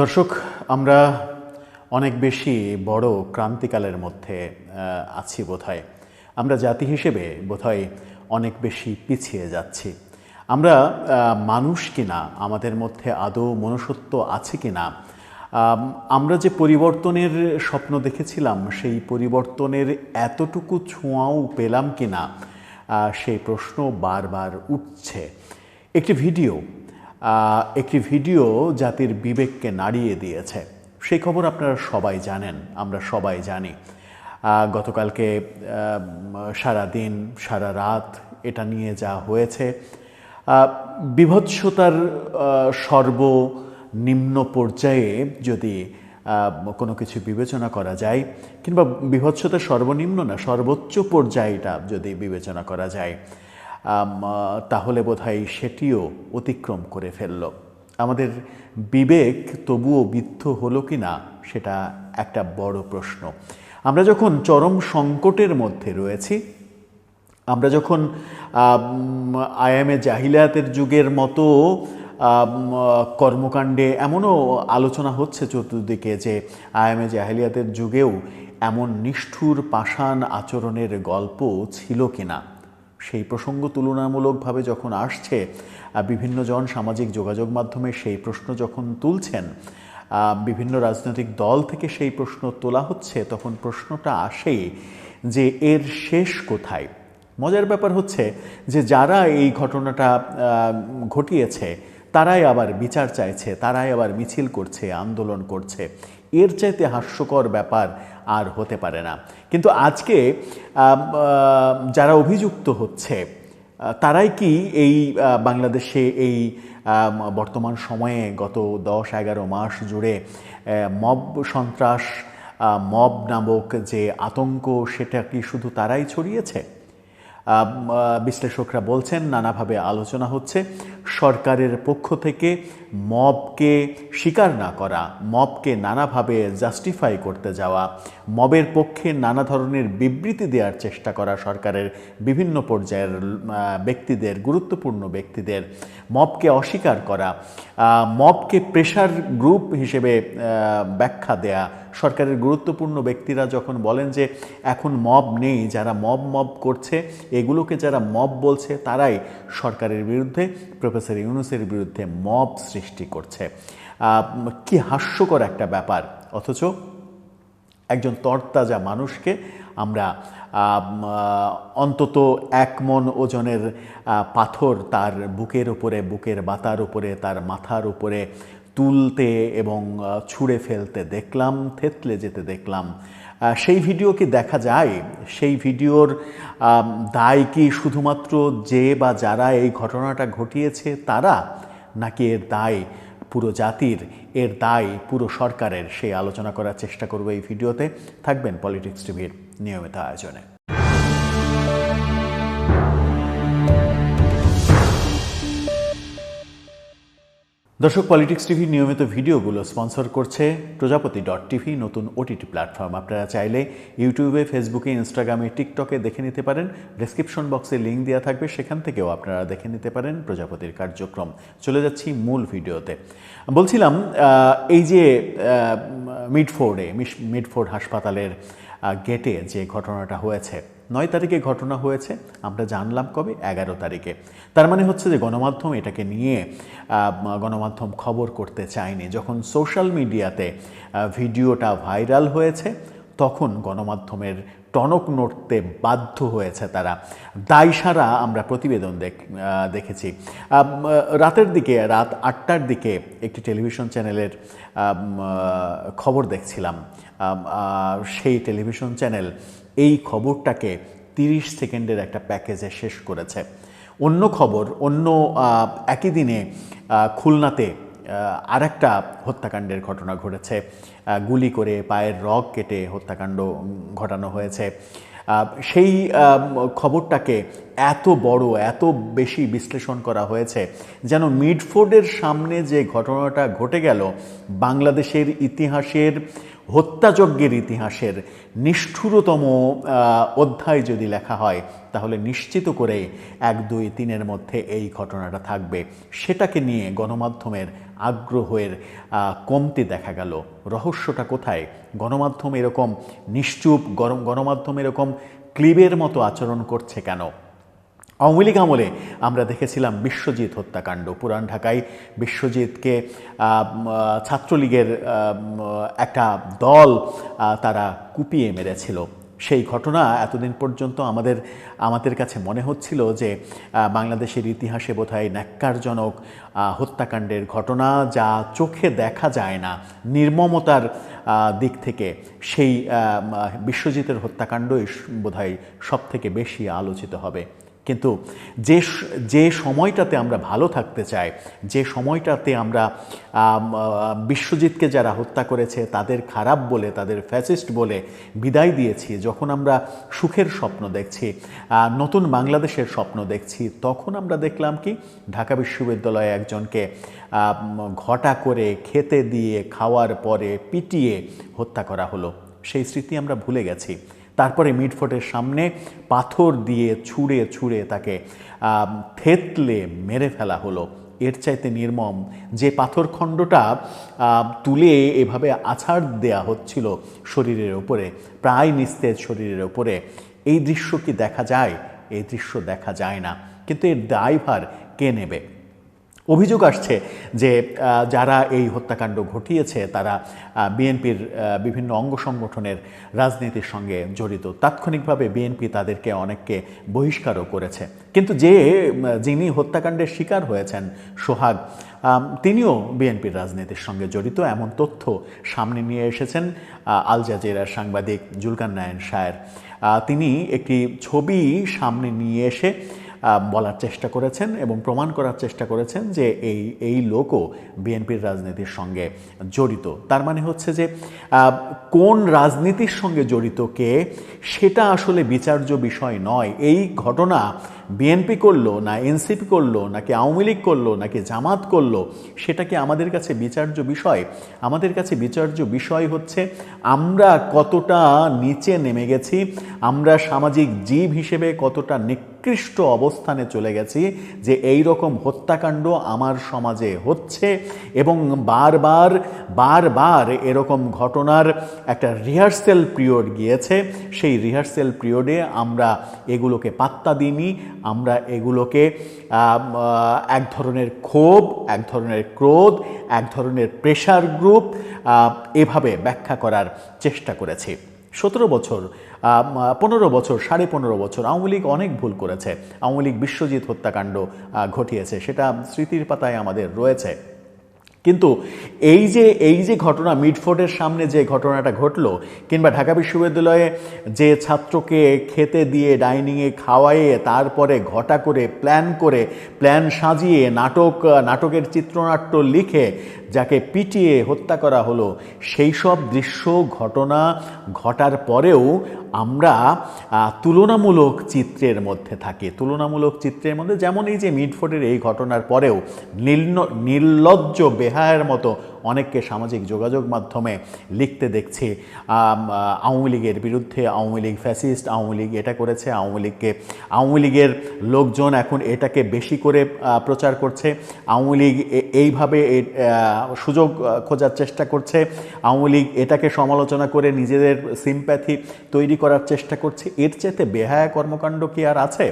দর্শক আমরা অনেক বেশি বড় ক্রান্তিকালের মধ্যে আছি বোধহয়। আমরা জাতি হিসেবে বোধহয় অনেক বেশি পিছিয়ে যাচ্ছি। আমরা মানুষ কিনা আমাদের মধ্যে আদৌ মনুষ্যত্ব আছে কিনা আম, আমরা যে পরিবর্তনের স্বপ্ন দেখেছিলাম সেই পরিবর্তনের এতটুকু ছোঁয়াও পেলাম কিনা সেই প্রশ্ন বারবার উঠছে। একটি ভিডিও একটি ভিডিও জাতির বিবেককে নাড়িয়ে দিয়েছে। সেই খবর আপনারা সবাই জানেন, আমরা সবাই জানি। গতকালকে সারা দিন সারা রাত এটা নিয়ে যা হয়েছে। বিভৎসতার সর্বনিম্ন পর্যায়ে যদি কোনো কিছু বিবেচনা করা যায়, কিংবা বিভৎসতার সর্বনিম্ন না, সর্বোচ্চ পর্যায়টা যদি বিবেচনা করা যায় তাহলে বোধহয় সেটিও অতিক্রম করে ফেলল। আমাদের বিবেক তবুও বিদ্ধ হলো কি না, সেটা একটা বড় প্রশ্ন। আমরা যখন চরম সংকটের মধ্যে রয়েছি, আমরা যখন আয়ামে জাহিলিয়াতের যুগের মতো কর্মকাণ্ডে এমনও আলোচনা হচ্ছে চতুর্দিকে যে আয়ামে জাহিলিয়াতের যুগেও এমন নিষ্ঠুর পাষাণ আচরণের গল্প ছিল কিনা সেই প্রসঙ্গ তুলনামূলকভাবে যখন আসছে বিভিন্ন জন সামাজিক যোগাযোগ মাধ্যমে সেই প্রশ্ন যখন তুলছেন বিভিন্ন রাজনৈতিক দল থেকে সেই প্রশ্ন তোলা হচ্ছে, তখন প্রশ্নটা আসে যে এর শেষ কোথায়? মজার ব্যাপার হচ্ছে যে যারা এই ঘটনাটা ঘটিয়েছে, তারাই আবার বিচার চাইছে, তারাই আবার মিছিল করছে, আন্দোলন করছে। এর চাইতে হাস্যকর ব্যাপার আর হতে পারে না। কিন্তু আজকে যারা অভিযুক্ত হচ্ছে তারাই কি এই বাংলাদেশে এই বর্তমান সময়ে গত দশ, এগারো মাস জুড়ে মব সন্ত্রাস মব নামক যে আতঙ্ক, সেটা কি শুধু তারাই ছড়িয়েছে? বিশ্লেষকরা বলছেন, নানাভাবে আলোচনা হচ্ছে। সরকারের পক্ষ থেকে মবকে স্বীকার না করা, মবকে নানাভাবে জাস্টিফাই করতে যাওয়া, মবের পক্ষে নানা ধরনের বিবৃতি দেওয়ার চেষ্টা করা সরকারের বিভিন্ন পর্যায়ের ব্যক্তিদের, গুরুত্বপূর্ণ ব্যক্তিদের, মবকে অস্বীকার করা মবকে প্রেশার গ্রুপ হিসেবে ব্যাখ্যা দেয়া সরকারের গুরুত্বপূর্ণ ব্যক্তিরা যখন বলেন যে এখন মব নেই, যারা মব মব করছে, এগুলোকে যারা মব বলছে, তারাই সরকারের বিরুদ্ধে, প্রফেসর ইউনুসের বিরুদ্ধে মব সৃষ্টি করছে। কি হাস্যকর একটা ব্যাপার। অথচ একজন তরতাজা মানুষকে আমরা অন্তত এক মন ওজনের পাথর তার বুকের উপরে, বুকের বাতার উপরে, তার মাথার উপরে তুলতে এবং ছুঁড়ে ফেলতে দেখলাম, থেতলে যেতে দেখলাম। সেই ভিডিও কি দেখা যায়? সেই ভিডিওর দায় কি শুধুমাত্র যে বা যারা এই ঘটনাটা ঘটিয়েছে তারা, নাকি এর দায় পুরো জাতির, এর দায় পুরো সরকারের? সেই আলোচনা করার চেষ্টা করব এই ভিডিওতে। থাকবেন পলিটিক্স টিভির নিয়মিত আয়োজনে। দর্শক পলিটিক্স টিভির নিয়মিত ভিডিওগুলো স্পন্সর করছে প্রজাপতি ডট টিভি, নতুন ওটিটি প্ল্যাটফর্ম। আপনারা চাইলে ইউটিউবে, ফেসবুকে ইনস্টাগ্রামে টিকটকে দেখে নিতে পারেন। ডেসক্রিপশন বক্সে লিঙ্ক দেওয়া থাকবে, সেখান থেকেও আপনারা দেখে নিতে পারেন প্রজাপতির কার্যক্রম। চলে যাচ্ছি মূল ভিডিওতে। বলছিলাম এই যে মিডফোর্ডে মিডফোর্ড হাসপাতালের গেটে যে ঘটনাটা হয়েছে নয় তারিখে ঘটনা হয়েছে, আমরা জানলাম কবে? এগারো তারিখে। তার মানে হচ্ছে যে গণমাধ্যম এটাকে নিয়ে গণমাধ্যম খবর করতে চায়নি। যখন সোশ্যাল মিডিয়াতে ভিডিওটা ভাইরাল হয়েছে, তখন গণমাধ্যমের টনক নড়তে বাধ্য হয়েছে তারা। দায়সারা আমরা প্রতিবেদন দেখ দেখেছি। রাতের দিকে, রাত আটটার দিকে একটি টেলিভিশন চ্যানেলের খবর দেখছিলাম। সেই টেলিভিশন চ্যানেল এই খবরটাকে তিরিশ সেকেন্ডের একটা প্যাকেজে শেষ করেছে। অন্য খবর, অন্য একই দিনে খুলনাতে আর একটা হত্যাকাণ্ডের ঘটনা ঘটেছে। গুলি করে পায়ের রগ কেটে হত্যাকাণ্ড ঘটানো হয়েছে। সেই খবরটাকে এত বড়, এত বেশি বিশ্লেষণ করা হয়েছে যেন মিডফোর্ডের সামনে যে ঘটনাটা ঘটে গেল, বাংলাদেশের ইতিহাসের হত্যাযজ্ঞের ইতিহাসের নিষ্ঠুরতম অধ্যায় যদি লেখা হয়, তাহলে নিশ্চিত করে এক, দুই, তিনের মধ্যে এই ঘটনাটা থাকবে। সেটাকে নিয়ে গণমাধ্যমের আগ্রহের কমতি দেখা গেল। রহস্যটা কোথায়? গণমাধ্যম এরকম নিশ্চুপ গরম গণমাধ্যম এরকম ক্লিবের মতো আচরণ করছে কেন? আওয়ামী লীগ আমলে আমরা দেখেছিলাম বিশ্বজিৎ হত্যাকাণ্ড। পুরান ঢাকায় বিশ্বজিৎকে ছাত্রলীগের একটা দল তারা কুপিয়ে মেরেছিল। সেই ঘটনা এতদিন পর্যন্ত আমাদের আমাদের কাছে মনে হচ্ছিল যে বাংলাদেশের ইতিহাসে বোধহয় ন্যাক্কারজনক হত্যাকাণ্ডের ঘটনা যা চোখে দেখা যায় না, নির্মমতার দিক থেকে সেই বিশ্বজিতের হত্যাকাণ্ডই বোধহয় সব থেকে বেশি আলোচিত হবে। কিন্তু যে যে সময়টাতে আমরা ভালো থাকতে চাই, যে সময়টাতে আমরা বিশ্বজিৎকে যারা হত্যা করেছে, তাদের খারাপ বলে, তাদের ফ্যাসিস্ট বলে বিদায় দিয়েছি, যখন আমরা সুখের স্বপ্ন দেখছি নতুন বাংলাদেশের স্বপ্ন দেখছি, তখন আমরা দেখলাম কি, ঢাকা বিশ্ববিদ্যালয়ে একজনকে ঘটা করে খেতে দিয়ে, খাওয়ার পরে পিটিয়ে হত্যা করা হলো। সেই স্মৃতি আমরা ভুলে গেছি। তারপরে মিডফোর্টের সামনে পাথর দিয়ে ছুঁড়ে ছুঁড়ে তাকে থেতলে মেরে ফেলা হলো। এর চাইতে নির্মম যে পাথরখণ্ডটা তুলে এভাবে আছাড় দেয়া হচ্ছিল শরীরের ওপরে, প্রায় নিস্তেজ শরীরের ওপরে, এই দৃশ্য কি দেখা যায়? এই দৃশ্য দেখা যায় না। কিন্তু এর দায়ভার কে নেবে? অভিযোগ আসছে যে যারা এই হত্যাকাণ্ড ঘটিয়েছে, তারা বিএনপির বিভিন্ন অঙ্গ সংগঠনের রাজনীতির সঙ্গে জড়িত। তাৎক্ষণিকভাবে বিএনপি তাদেরকে অনেককে বহিষ্কারও করেছে। কিন্তু যে যিনি হত্যাকাণ্ডের শিকার হয়েছেন, সোহাগ তিনিও বিএনপির রাজনীতির সঙ্গে জড়িত। এমন তথ্য সামনে নিয়ে এসেছেন আল জাজিরার সাংবাদিক জুলকান নায়ন শায়ের। তিনি একটি ছবি সামনে নিয়ে এসে বলার চেষ্টা করেছেন এবং প্রমাণ করার চেষ্টা করেছেন যে এই এই লোকও বিএনপির রাজনীতির সঙ্গে জড়িত। তার মানে হচ্ছে যে কোন রাজনীতির সঙ্গে জড়িত কে, সেটা আসলে বিচার্য বিষয় নয়। এই ঘটনা বিএনপি করল, না এনসিপি করল, নাকি আওয়ামী লীগ করল, নাকি জামাত করল সেটা কি আমাদের কাছে বিচার্য বিষয়। আমাদের কাছে বিচার্য বিষয় হচ্ছে আমরা কতটা নিচে নেমে গেছি, আমরা সামাজিক জীব হিসেবে কতটা নিকৃষ্ট অবস্থানে চলে গেছি যে এই রকম হত্যাকাণ্ড আমার সমাজে হচ্ছে এবং বারবার বারবার এরকম ঘটনার একটা রিহার্সেল পিরিয়ড গিয়েছে। সেই রিহার্সেল পিরিয়ডে আমরা এগুলোকে পাত্তা দিইনি আমরা এগুলোকে এক ধরনের ক্ষোভ, এক ধরনের ক্রোধ, এক ধরনের প্রেশার গ্রুপ এভাবে ব্যাখ্যা করার চেষ্টা করেছি। সতেরো বছর পনেরো বছর, সাড়ে পনেরো বছর, আওয়ামী লীগ অনেক ভুল করেছে। আওয়ামী লীগ বিশ্বজিৎ হত্যাকাণ্ড ঘটিয়েছে, সেটা স্মৃতির পাতায় আমাদের রয়েছে। কিন্তু এই যে এই যে ঘটনা, মিডফোর্ডের সামনে যে ঘটনাটা ঘটলো, কিংবা ঢাকা বিশ্ববিদ্যালয়ে যে ছাত্রকে খেতে দিয়ে ডাইনিংয়ে খাওয়াইয়ে তারপরে ঘটা করে, প্ল্যান করে, প্ল্যান সাজিয়ে নাটক, নাটকের চিত্রনাট্য লিখে যাকে পিটিয়ে হত্যা করা হলো, সেই সব দৃশ্য, ঘটনা ঘটার পরেও আমরা তুলনামূলক চিত্রের মধ্যে থাকি। তুলনামূলক চিত্রের মধ্যে যেমন এই যে মিডফোর্ডের এই ঘটনার পরেও নির্লজ্জ বেহায়ের মতো অনেককে সামাজিক যোগাযোগ মাধ্যমে লিখতে দেখছি। আওয়ামী লীগের বিরুদ্ধে আওয়ামী লীগ ফ্যাসিস্ট, আওয়ামী লীগ এটা করেছে, আওয়ামী লীগকে, আওয়ামী লীগের লোকজন এখন এটাকে বেশি করে প্রচার করছে। আওয়ামী লীগ এইভাবে সুযোগ খোঁজার চেষ্টা করছে। আওয়ামী লীগ এটাকে সমালোচনা করে নিজেদের সিম্প্যাথি তৈরি করার চেষ্টা করছে। এর চেতে বেহায়া কর্মকাণ্ড কি আর আছে?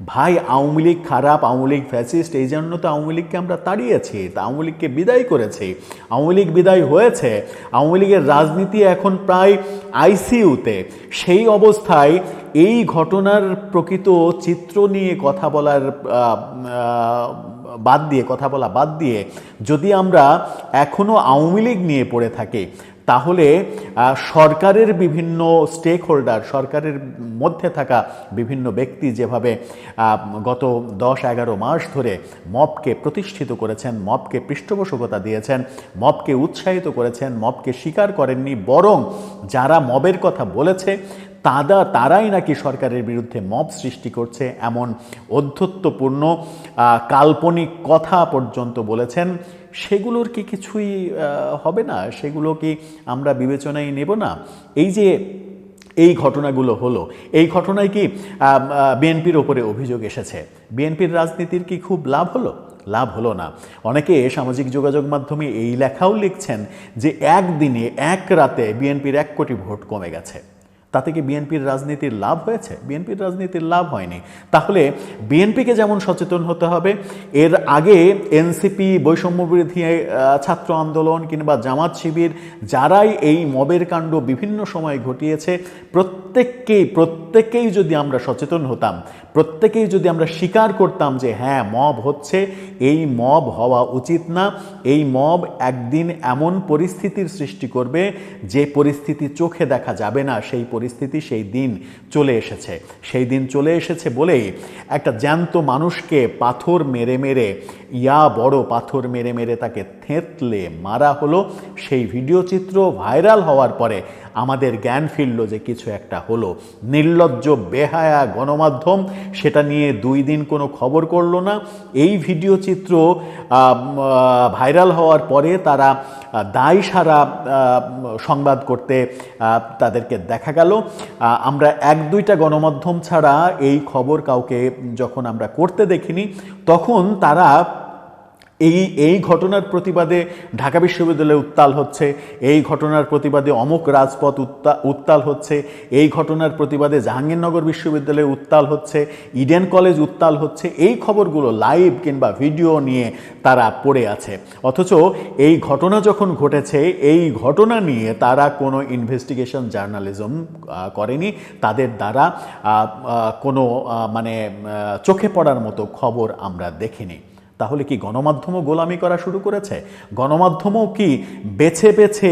ভাই, আওয়ামী লীগ খারাপ, আওয়ামী লীগ ফ্যাসিস্ট, এই জন্য তো আওয়ামী লীগকে আমরা তাড়িয়েছি, তা আওয়ামী লীগকে বিদায় করেছি। আওয়ামী লীগ বিদায় হয়েছে, আওয়ামী লীগের রাজনীতি এখন প্রায় আইসিইউতে। সেই অবস্থায় এই ঘটনার প্রকৃত চিত্র নিয়ে কথা বলার বাদ দিয়ে, কথা বলা বাদ দিয়ে যদি আমরা এখনও আওয়ামী লীগ নিয়ে পড়ে থাকি তাহলে সরকারের বিভিন্ন স্টেক হোল্ডার সরকারের মধ্যে থাকা বিভিন্ন ব্যক্তি যেভাবে গত দশ এগারো মাস ধরে মপকে প্রতিষ্ঠিত করেছেন, মপকে পৃষ্ঠপোষকতা দিয়েছেন, মপকে উৎসাহিত করেছেন, মপকে স্বীকার করেননি, বরং যারা মবের কথা বলেছে তারা তারাই নাকি সরকারের বিরুদ্ধে মব সৃষ্টি করছে এমন অধ্যত্বপূর্ণ কাল্পনিক কথা পর্যন্ত বলেছেন। সেগুলোর কি কিছুই হবে না? সেগুলো কি আমরা বিবেচনায় নেব না? এই যে এই ঘটনাগুলো হলো, এই ঘটনায় কি বিএনপির ওপরে অভিযোগ এসেছে? বিএনপির রাজনীতির কি খুব লাভ হলো? লাভ হলো না। অনেকে সামাজিক যোগাযোগ মাধ্যমে এই লেখাও লিখছেন যে একদিনে এক রাতে বিএনপির এক কোটি ভোট কমে গেছে। তাতে কি বিএনপির রাজনীতির লাভ হয়েছে? বিএনপির রাজনীতির লাভ হয়নি। তাহলে বিএনপিকে যেমন সচেতন হতে হবে এর আগে এনসিপি বৈষম্যবিরোধী আহ, ছাত্র আন্দোলন কিংবা জামাত শিবির যারাই এই মবের কাণ্ড বিভিন্ন সময় ঘটিয়েছে প্রত্যেককেই, প্রত্যেকেই যদি আমরা সচেতন হতাম, প্রত্যেকেই যদি আমরা স্বীকার করতাম যে হ্যাঁ মব হচ্ছে, এই মব হওয়া উচিত না, এই মব একদিন এমন পরিস্থিতির সৃষ্টি করবে যে পরিস্থিতি চোখে দেখা যাবে না, সেই পরিস্থিতি সেই দিন চলে এসেছে। সেই দিন চলে এসেছে বলেই একটা জ্যান্ত মানুষকে পাথর মেরে মেরে, ইয়া বড় পাথর মেরে মেরে তাকে থেঁতলে মারা হলো। সেই ভিডিও চিত্র ভাইরাল হওয়ার পরে আমাদের জ্ঞান ফিরল যে কিছু একটা হলো। নির্লজ্জ, বেহায়া গণমাধ্যম সেটা নিয়ে দুই দিন কোনো খবর করল না। এই ভিডিও চিত্র ভাইরাল হওয়ার পরে তারা দায় সারা সংবাদ করতে তাদেরকে দেখা গেল। আমরা এক দুইটা গণমাধ্যম ছাড়া এই খবর কাউকে যখন আমরা করতে দেখিনি, তখন তারা এই এই ঘটনার প্রতিবাদে ঢাকা বিশ্ববিদ্যালয়ে উত্তাল হচ্ছে, এই ঘটনার প্রতিবাদে অমুক রাজপথ উত্তা- উত্তাল হচ্ছে, এই ঘটনার প্রতিবাদে জাহাঙ্গীরনগর বিশ্ববিদ্যালয়ে উত্তাল হচ্ছে, ইডেন কলেজ উত্তাল হচ্ছে, এই খবরগুলো লাইভ কিংবা ভিডিও নিয়ে তারা পড়ে আছে। অথচ এই ঘটনা যখন ঘটেছে, এই ঘটনা নিয়ে তারা কোনো ইনভেস্টিগেশন জার্নালিজম করেনি। তাদের দ্বারা কোনো মানে চোখে পড়ার মতো খবর আমরা দেখিনি। তাহলে কি গণমাধ্যমও গোলামি করা শুরু করেছে? গণমাধ্যমও কি বেছে বেছে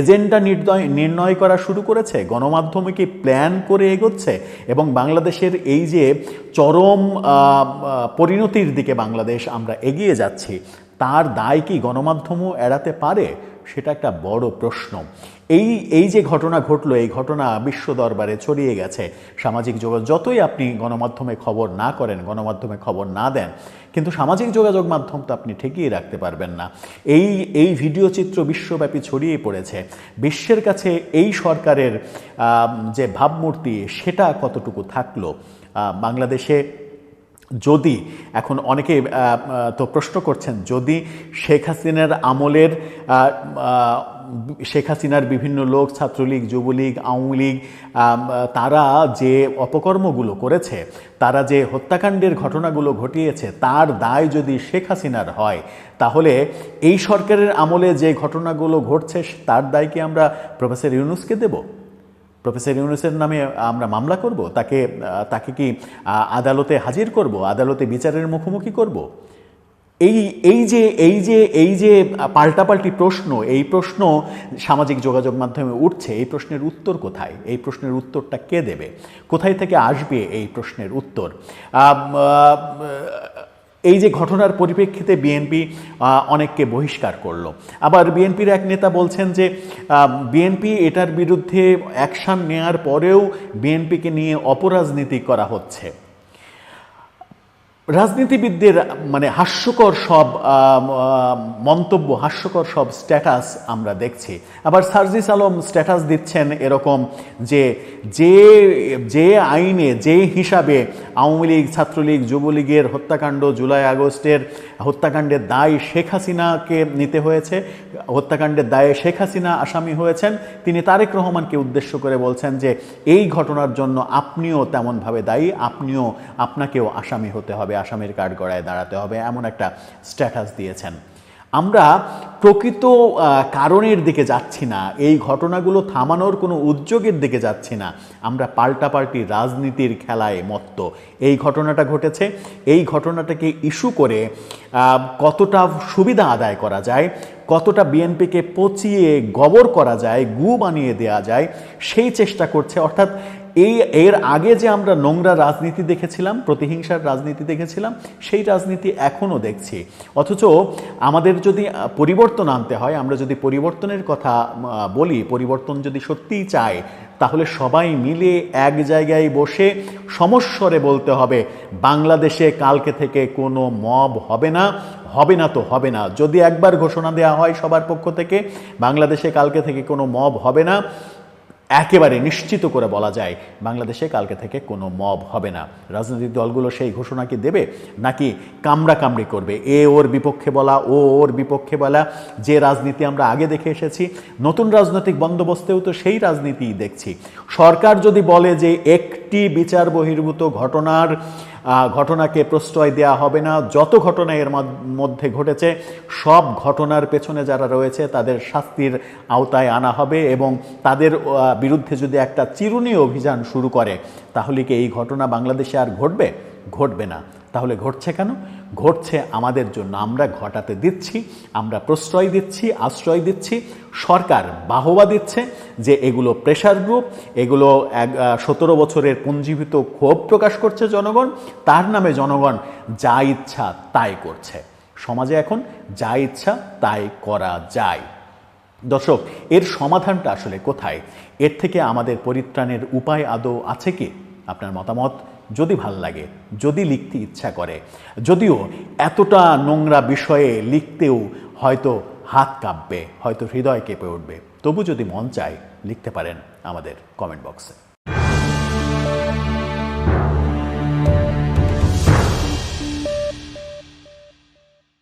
এজেন্ডা নির্ণয় নির্ণয় করা শুরু করেছে? গণমাধ্যমে কি প্ল্যান করে এগোচ্ছে? এবং বাংলাদেশের এই যে চরম পরিণতির দিকে বাংলাদেশ আমরা এগিয়ে যাচ্ছি, তার দায় কি গণমাধ্যমও এড়াতে পারে? সেটা একটা বড় প্রশ্ন। এই এই যে ঘটনা ঘটলো, এই ঘটনা বিশ্ব দরবারে ছড়িয়ে গেছে। সামাজিক যোগাযোগ, যতই আপনি গণমাধ্যমে খবর না করেন, গণমাধ্যমে খবর না দেন, কিন্তু সামাজিক যোগাযোগ মাধ্যম তো আপনি ঠেকিয়ে রাখতে পারবেন না। এই এই ভিডিও চিত্র বিশ্বব্যাপী ছড়িয়ে পড়েছে। বিশ্বের কাছে এই সরকারের যে ভাবমূর্তি, সেটা কতটুকু থাকল? বাংলাদেশে যদি, এখন অনেকে তো প্রশ্ন করছেন, যদি শেখ হাসিনার আমলের শেখ হাসিনার বিভিন্ন লোক, ছাত্রলীগ, যুবলীগ, আওয়ামী লীগ তারা যে অপকর্মগুলো করেছে, তারা যে হত্যাকাণ্ডের ঘটনাগুলো ঘটিয়েছে, তার দায় যদি শেখ হাসিনার হয়, তাহলে এই সরকারের আমলে যে ঘটনাগুলো ঘটছে, তার দায় কি আমরা প্রফেসর ইউনুসকে দেব? প্রফেসর ইউনুসের নামে আমরা মামলা করব? তাকে তাকে কি আদালতে হাজির করব? আদালতে বিচারের মুখোমুখি করব? এই এই যে এই যে এই যে পাল্টাপাল্টি প্রশ্ন, এই প্রশ্ন সামাজিক যোগাযোগ মাধ্যমে উঠছে, এই প্রশ্নের উত্তর কোথায়? এই প্রশ্নের উত্তরটা কে দেবে? কোথায় থেকে আসবে এই প্রশ্নের উত্তর? এই যে ঘটনার পরিপ্রেক্ষিতে বিএনপি অনেককে বহিষ্কার করল। আবার বিএনপির এক নেতা বলছেন যে বিএনপি এটার বিরুদ্ধে অ্যাকশন নেয়ার পরেও বিএনপিকে নিয়ে অপরাজনীতি করা হচ্ছে। রাজনীতিবিদদের মানে হাস্যকর সব মন্তব্য, হাস্যকর সব স্ট্যাটাস আমরা দেখছি। আবার সার্জিস আলম স্ট্যাটাস দিচ্ছেন এরকম যে যে যে আইনে, যে হিসাবে আওয়ামী লীগ, ছাত্রলীগ, যুবলীগের হত্যাকাণ্ড জুলাই আগস্টের হত্যাকাণ্ডের দায় শেখ হাসিনাকে নিতে হয়েছে। হত্যাকাণ্ডের দায়ে শেখ হাসিনা আসামি হয়েছেন। তিনি তারেক রহমানকে উদ্দেশ্য করে বলছেন যে, এই ঘটনার জন্য আপনিও তেমনভাবে দায়ী, আপনিও আপনাকেও আসামি হতে হবে। আসামির কাঠগড়ায় দাঁড়াতে হবে এমন একটা স্ট্যাটাস দিয়েছেন। আমরা প্রকৃত কারণের দিকে যাচ্ছি না, এই ঘটনাগুলো থামানোর কোনো উদ্যোগের দিকে যাচ্ছি না। আমরা পাল্টাপাল্টি রাজনীতির খেলায় মত্ত। এই ঘটনাটা ঘটেছে। এই ঘটনাটাকে ইস্যু করে কতটা সুবিধা আদায় করা যায় কতটা বিএনপিকে পচিয়ে গবর করা যায়, গু বানিয়ে দেয়া যায়, সেই চেষ্টা করছে। অর্থাৎ এই, এর আগে যে আমরা নোংরা রাজনীতি দেখেছিলাম, প্রতিহিংসার রাজনীতি দেখেছিলাম, সেই রাজনীতি এখনও দেখছি। অথচ আমাদের যদি পরিবর্তন আনতে হয়, আমরা যদি পরিবর্তনের কথা বলি, পরিবর্তন যদি সত্যিই চাই তাহলে সবাই মিলে এক জায়গায় বসে সমস্বরে বলতে হবে, বাংলাদেশে কালকে থেকে কোনো মব হবে না হবে না তো হবে না। যদি একবার ঘোষণা দেওয়া হয় সবার পক্ষ থেকে, বাংলাদেশে কালকে থেকে কোনো মব হবে না একেবারে নিশ্চিত করে বলা যায়, বাংলাদেশে কালকে থেকে কোনো মব হবে না। রাজনৈতিক দলগুলো সেই ঘোষণা কি দেবে, নাকি কামড়া কামড়ি করবে? এ ওর বিপক্ষে বলা, ও ওর বিপক্ষে বলা, যে রাজনীতি আমরা আগে দেখে এসেছি, নতুন রাজনৈতিক বন্দোবস্তেও তো সেই রাজনীতিই দেখছি। সরকার যদি বলে যে একটি বিচার বহির্ভূত ঘটনার ঘটনাকে প্রশ্রয় দেওয়া হবে না। যত ঘটনা এর মধ্যে ঘটেছে, সব ঘটনার পেছনে যারা রয়েছে, তাদের শাস্তির আওতায় আনা হবে এবং তাদের বিরুদ্ধে যদি একটা চিরুনি অভিযান শুরু করে, তাহলে কি এই ঘটনা বাংলাদেশে আর ঘটবে? ঘটবে না। তাহলে ঘটছে কেন? ঘটছে আমাদের জন্য। আমরা ঘটাতে দিচ্ছি, আমরা প্রশ্রয় দিচ্ছি, আশ্রয় দিচ্ছি। সরকার বাহবা দিচ্ছে যে এগুলো প্রেশার গ্রুপ এগুলো সতেরো বছরের পুঞ্জীভূত ক্ষোভ প্রকাশ করছে জনগণ। তার নামে জনগণ যা ইচ্ছা তাই করছে। সমাজে এখন যা ইচ্ছা তাই করা যায়। দর্শক, এর সমাধানটা আসলে কোথায়? এর থেকে আমাদের পরিত্রাণের উপায় আদৌ আছে কি? আপনার মতামত? যদি ভালো লাগে, যদি লিখতে ইচ্ছা করে, যদিও এতটা নোংরা বিষয়ে লিখতেও হয়তো হাত কাঁপবে, হয়তো হৃদয় কেঁপে উঠবে। তবু যদি মন চায়, লিখতে পারেন আমাদের কমেন্ট বক্সে